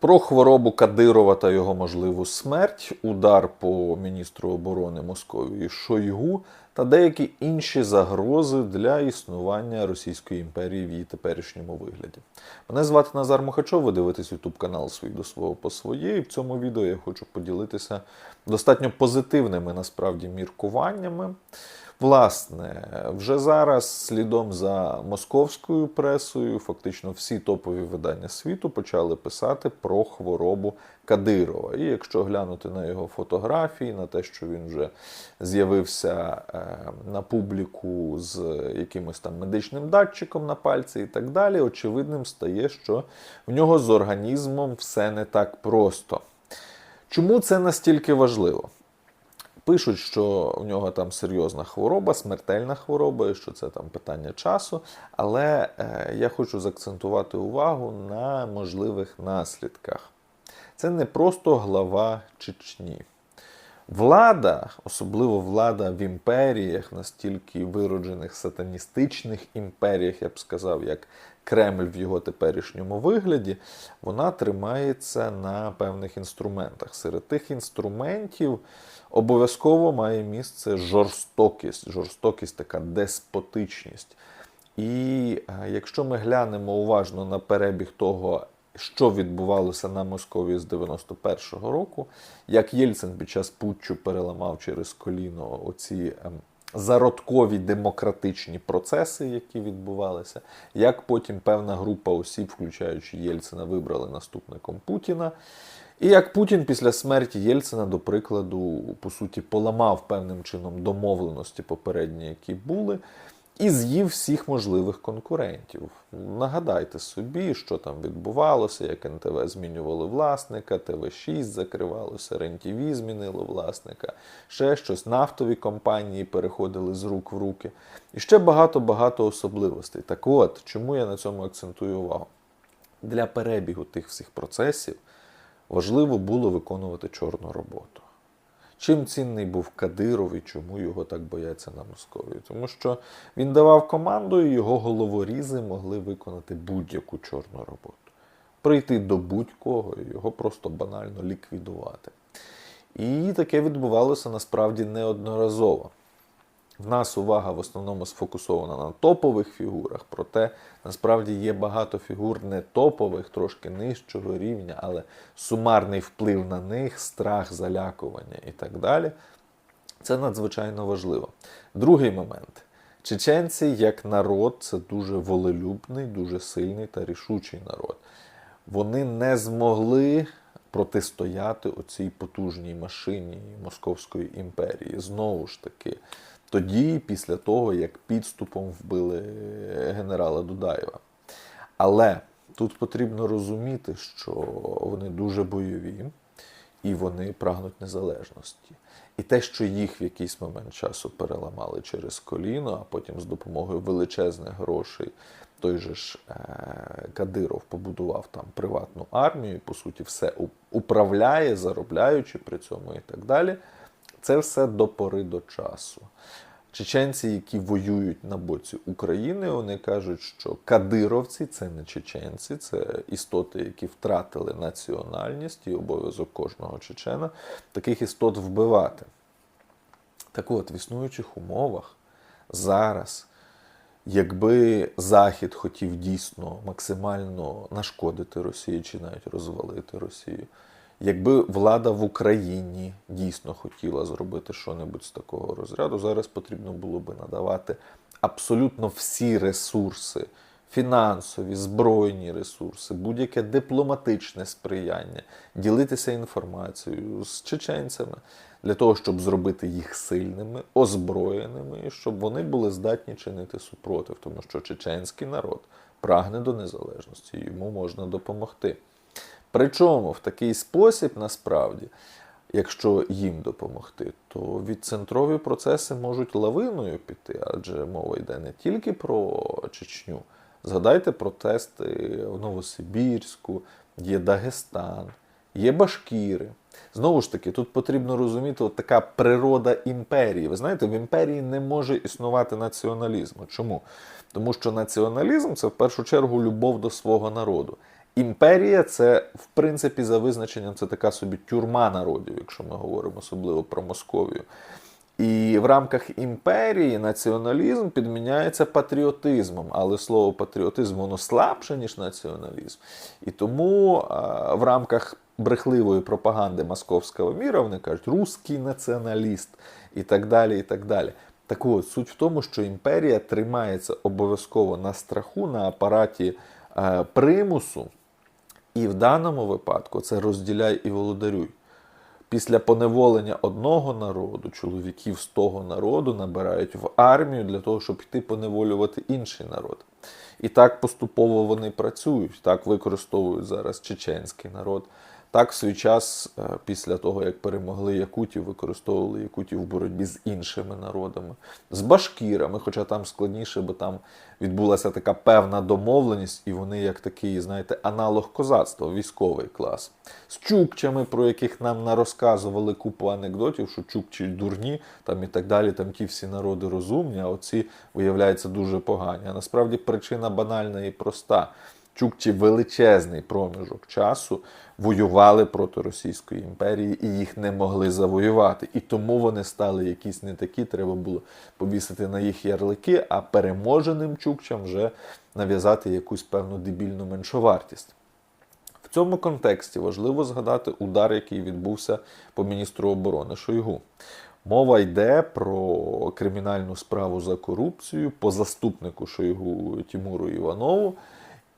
Про хворобу Кадирова та його можливу смерть, удар по міністру оборони Московії Шойгу та деякі інші загрози для існування Російської імперії в її теперішньому вигляді. Мене звати Назар Мухачов, ви дивитесь YouTube канал свій до свого по своє. І в цьому відео я хочу поділитися достатньо позитивними насправді міркуваннями. Власне, вже зараз слідом за московською пресою, фактично всі топові видання світу почали писати про хворобу Кадирова. І якщо глянути на його фотографії, на те, що він вже з'явився е, на публіку з якимось там медичним датчиком на пальці і так далі, очевидним стає, що в нього з організмом все не так просто. Чому це настільки важливо? Пишуть, що у нього там серйозна хвороба, смертельна хвороба, і що це там питання часу. Але е, я хочу заакцентувати увагу на можливих наслідках. Це не просто глава Чечні. Влада, особливо влада в імперіях, настільки вироджених сатаністичних імперіях, я б сказав, як Кремль в його теперішньому вигляді, вона тримається на певних інструментах. Серед тих інструментів обов'язково має місце жорстокість, жорстокість, така деспотичність. І е, якщо ми глянемо уважно на перебіг того, що відбувалося на Московії з 91-го року, як Єльцин під час путчу переламав через коліно оці ем, зародкові демократичні процеси, які відбувалися, як потім певна група осіб, включаючи Єльцина, вибрали наступником Путіна. І як Путін після смерті Єльцина, до прикладу, по суті, поламав певним чином домовленості попередні, які були, і з'їв всіх можливих конкурентів. Нагадайте собі, що там відбувалося, як НТВ змінювали власника, ТВ6 закривалося, РЕН-ТВ змінило власника, ще щось, нафтові компанії переходили з рук в руки. І ще багато-багато особливостей. Так от, чому я на цьому акцентую увагу? Для перебігу тих всіх процесів важливо було виконувати чорну роботу. Чим цінний був Кадиров і чому його так бояться на Московії? Тому що він давав команду, і його головорізи могли виконати будь-яку чорну роботу. Прийти до будь-кого і його просто банально ліквідувати. І таке відбувалося насправді неодноразово. В нас увага в основному сфокусована на топових фігурах, проте насправді є багато фігур не топових, трошки нижчого рівня, але сумарний вплив на них, страх, залякування і так далі. Це надзвичайно важливо. Другий момент. Чеченці як народ це дуже волелюбний, дуже сильний та рішучий народ. Вони не змогли протистояти оцій потужній машині Московської імперії. Знову ж таки, тоді, після того, як підступом вбили генерала Дудаєва. Але тут потрібно розуміти, що вони дуже бойові і вони прагнуть незалежності. І те, що їх в якийсь момент часу переламали через коліно, а потім з допомогою величезних грошей той же ж е, Кадиров побудував там приватну армію, по суті, все управляє, заробляючи при цьому і так далі. Це все до пори до часу. Чеченці, які воюють на боці України, вони кажуть, що кадировці це не чеченці, це істоти, які втратили національність і обов'язок кожного чечена таких істот вбивати. Так от, в існуючих умовах зараз, якби Захід хотів дійсно максимально нашкодити Росії чи навіть розвалити Росію, Якби влада в Україні дійсно хотіла зробити щось з такого розряду, зараз потрібно було би надавати абсолютно всі ресурси, фінансові, збройні ресурси, будь-яке дипломатичне сприяння, ділитися інформацією з чеченцями для того, щоб зробити їх сильними, озброєними, і щоб вони були здатні чинити супротив, тому що чеченський народ прагне до незалежності, йому можна допомогти. Причому в такий спосіб, насправді, якщо їм допомогти, то відцентрові процеси можуть лавиною піти, адже мова йде не тільки про Чечню. Згадайте протести в Новосибірську, є Дагестан, є Башкіри. Знову ж таки, тут потрібно розуміти от така природа імперії. Ви знаєте, в імперії не може існувати націоналізму. Чому? Тому що націоналізм це в першу чергу любов до свого народу. Імперія це, в принципі, за визначенням, це така собі тюрма народів, якщо ми говоримо особливо про Московію. І в рамках імперії націоналізм підміняється патріотизмом, але слово патріотизм воно слабше, ніж націоналізм. І тому в рамках брехливої пропаганди московського міра вони кажуть русський націоналіст і так далі. і так далі. Так от, суть в тому, що імперія тримається обов'язково на страху, на апараті е, примусу, і в даному випадку це розділяй і володарюй. Після поневолення одного народу чоловіків з того народу набирають в армію для того, щоб йти поневолювати інший народ. І так поступово вони працюють, так використовують зараз чеченський народ. Так, в свій час, е, після того, як перемогли якутів, використовували якутів в боротьбі з іншими народами, з башкірами, хоча там складніше, бо там відбулася така певна домовленість, і вони, як такий, знаєте, аналог козацтва, військовий клас. З чукчами, про яких нам нарозказували купу анекдотів, що чукчі дурні, там і так далі, там ті всі народи розумні, а оці, виявляються, дуже погані. А насправді причина банальна і проста. Чукчі величезний проміжок часу воювали проти Російської імперії і їх не могли завоювати. І тому вони стали якісь не такі, треба було повісити на їх ярлики, а переможеним чукчам вже нав'язати якусь певну дебільну меншовартість. В цьому контексті важливо згадати удар, який відбувся по міністру оборони Шойгу. Мова йде про кримінальну справу за корупцію по заступнику Шойгу Тимуру Іванову.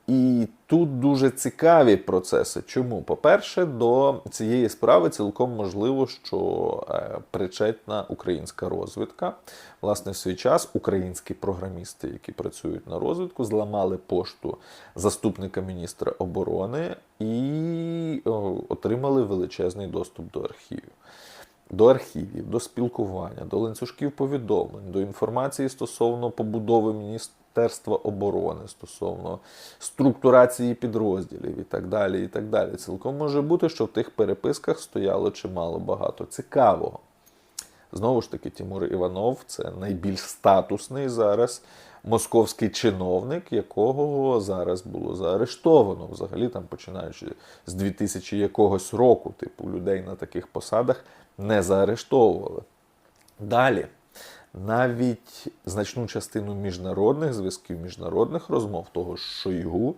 І тут дуже цікаві процеси. Чому? По-перше, до цієї справи цілком можливо, що е, причетна українська розвідка. Власне, в свій час українські програмісти, які працюють на розвідку, зламали пошту заступника міністра оборони і отримали величезний доступ до архівів. До архівів, до спілкування, до ланцюжків повідомлень, до інформації стосовно побудови Міністерства оборони, стосовно структурації підрозділів і так далі. і так далі. Цілком може бути, що в тих переписках стояло чимало багато цікавого. Знову ж таки, Тимур Іванов це найбільш статусний зараз московський чиновник, якого зараз було заарештовано. Взагалі, там починаючи з 2000 якогось року, типу людей на таких посадах не заарештовували. Далі. Навіть значну частину міжнародних зв'язків, міжнародних розмов того ж Шойгу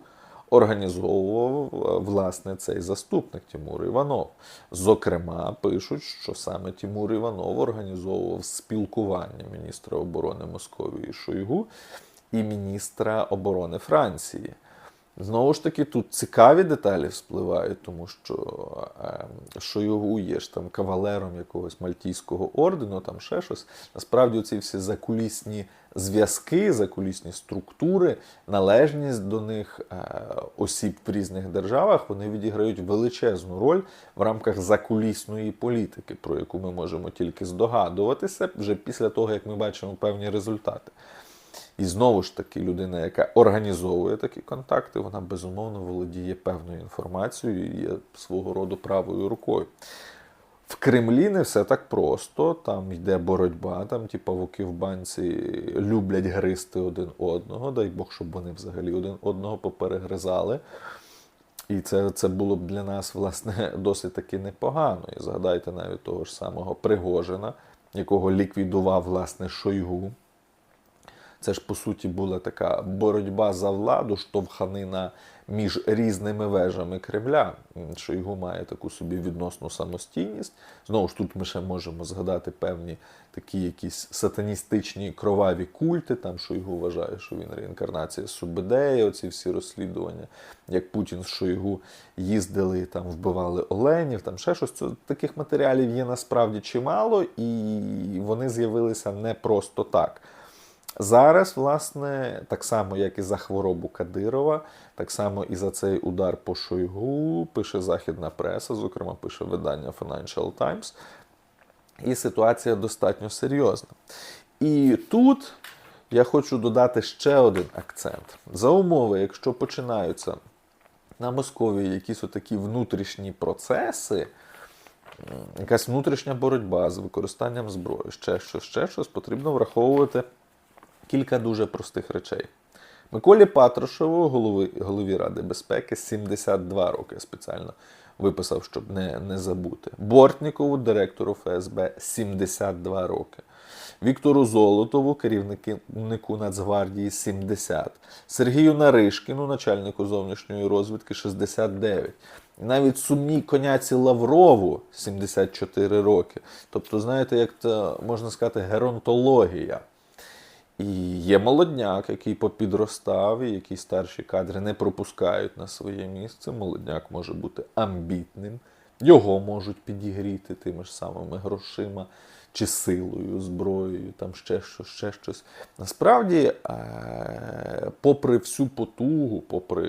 організовував е, власне цей заступник Тимур Іванов. Зокрема, пишуть, що саме Тимур Іванов організовував спілкування міністра оборони Московії Шойгу і міністра оборони Франції. Знову ж таки, тут цікаві деталі вспливають, тому що е, Шойгу є ж там кавалером якогось мальтійського ордену, там ще щось. Насправді, ці всі закулісні зв'язки, закулісні структури, належність до них е, осіб в різних державах, вони відіграють величезну роль в рамках закулісної політики, про яку ми можемо тільки здогадуватися вже після того, як ми бачимо певні результати. І знову ж таки, людина, яка організовує такі контакти, вона безумовно володіє певною інформацією і є свого роду правою рукою. В Кремлі не все так просто, там йде боротьба, там ті павуки в банці люблять гризти один одного, дай Бог, щоб вони взагалі один одного поперегризали. І це це було б для нас, власне, досить таки непогано. І згадайте навіть того ж самого Пригожина, якого ліквідував, власне, Шойгу. Це ж по суті була така боротьба за владу, штовханина між різними вежами Кремля. Шойгу має таку собі відносну самостійність. Знову ж тут ми ще можемо згадати певні такі якісь сатаністичні кроваві культи. Там Шойгу вважає, що він реінкарнація Субедея, оці всі розслідування, як Путін з Шойгу їздили, там вбивали оленів, там ще щось. Це, таких матеріалів є насправді чимало, і вони з'явилися не просто так. Зараз, власне, так само, як і за хворобу Кадирова, так само і за цей удар по Шойгу пише західна преса, зокрема, пише видання Financial Times. І ситуація достатньо серйозна. І тут я хочу додати ще один акцент. За умови, якщо починаються на Московії якісь отакі внутрішні процеси, якась внутрішня боротьба з використанням зброї, ще щось, ще щось, потрібно враховувати кілька дуже простих речей. Миколі Патрушеву, голови, голові Ради безпеки, 72 роки спеціально виписав, щоб не, не забути. Бортнікову, директору ФСБ, 72 роки. Віктору Золотову, керівнику Нацгвардії, 70. Сергію Наришкіну, начальнику зовнішньої розвідки, 69. І навіть сумній коняці Лаврову 74 роки. Тобто, знаєте, як це можна сказати, геронтологія. І є молодняк, який попідростав, і який старші кадри не пропускають на своє місце. Молодняк може бути амбітним, його можуть підігріти тими ж самими грошима чи силою, зброєю, там ще щось, ще щось. Насправді, е, попри всю потугу, попри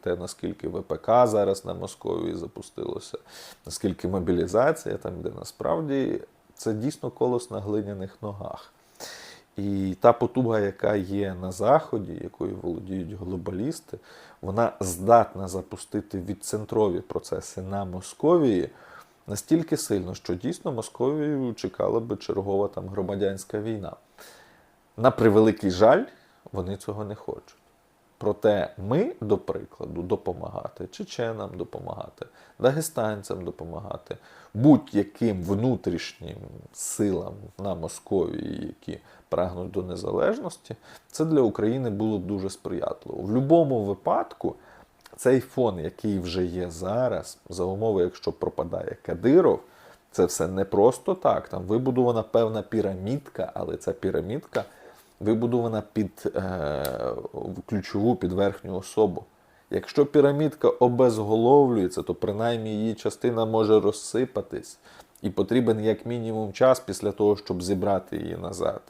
те, наскільки ВПК зараз на Московії запустилося, наскільки мобілізація там йде, насправді це дійсно колос на глиняних ногах. І та потуга, яка є на Заході, якою володіють глобалісти, вона здатна запустити відцентрові процеси на Московії настільки сильно, що дійсно Московію чекала би чергова там громадянська війна. На превеликий жаль, вони цього не хочуть. Проте ми, до прикладу, допомагати чеченам допомагати, дагестанцям допомагати, будь-яким внутрішнім силам на Московії, які прагнуть до незалежності, це для України було б дуже сприятливо. В будь-якому випадку цей фон, який вже є зараз, за умови, якщо пропадає Кадиров, це все не просто так. Там вибудована певна пірамідка, але ця пірамідка вибудована під е, ключову під верхню особу. Якщо пірамідка обезголовлюється, то принаймні її частина може розсипатись, і потрібен як мінімум час після того, щоб зібрати її назад.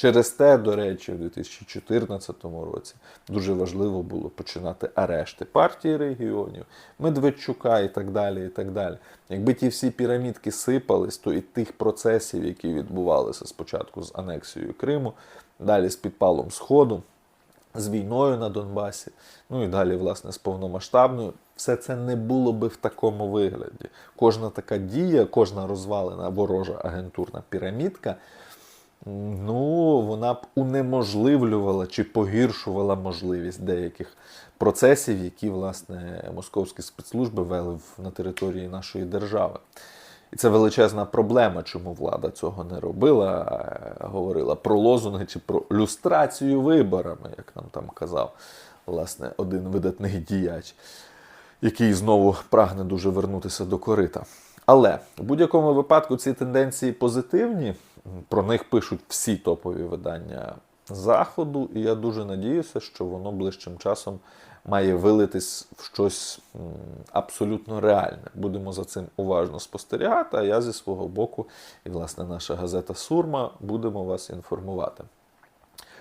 Через те, до речі, у 2014 році дуже важливо було починати арешти партії регіонів, Медведчука і так далі. і так далі. Якби ті всі пірамідки сипались, то і тих процесів, які відбувалися спочатку з анексією Криму, далі з підпалом Сходу, з війною на Донбасі, ну і далі, власне, з повномасштабною, все це не було би в такому вигляді. Кожна така дія, кожна розвалена ворожа агентурна пірамідка ну, вона б унеможливлювала чи погіршувала можливість деяких процесів, які, власне, московські спецслужби вели на території нашої держави. І це величезна проблема, чому влада цього не робила, а говорила про лозунги чи про люстрацію виборами, як нам там казав власне один видатний діяч, який знову прагне дуже вернутися до корита. Але в будь-якому випадку ці тенденції позитивні. Про них пишуть всі топові видання Заходу, і я дуже надіюся, що воно ближчим часом має вилитись в щось абсолютно реальне. Будемо за цим уважно спостерігати. А я зі свого боку, і власне наша газета Сурма будемо вас інформувати.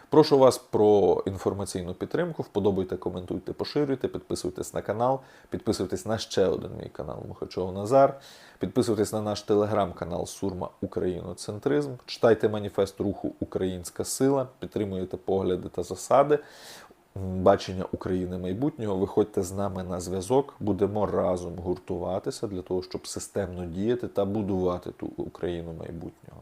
Прошу вас про інформаційну підтримку. Вподобайте, коментуйте, поширюйте, підписуйтесь на канал, підписуйтесь на ще один мій канал Мухачов Назар. Підписуйтесь на наш телеграм-канал Сурма Україноцентризм. Читайте маніфест руху Українська сила, підтримуєте погляди та засади. Бачення України майбутнього, виходьте з нами на зв'язок, будемо разом гуртуватися для того, щоб системно діяти та будувати ту Україну майбутнього.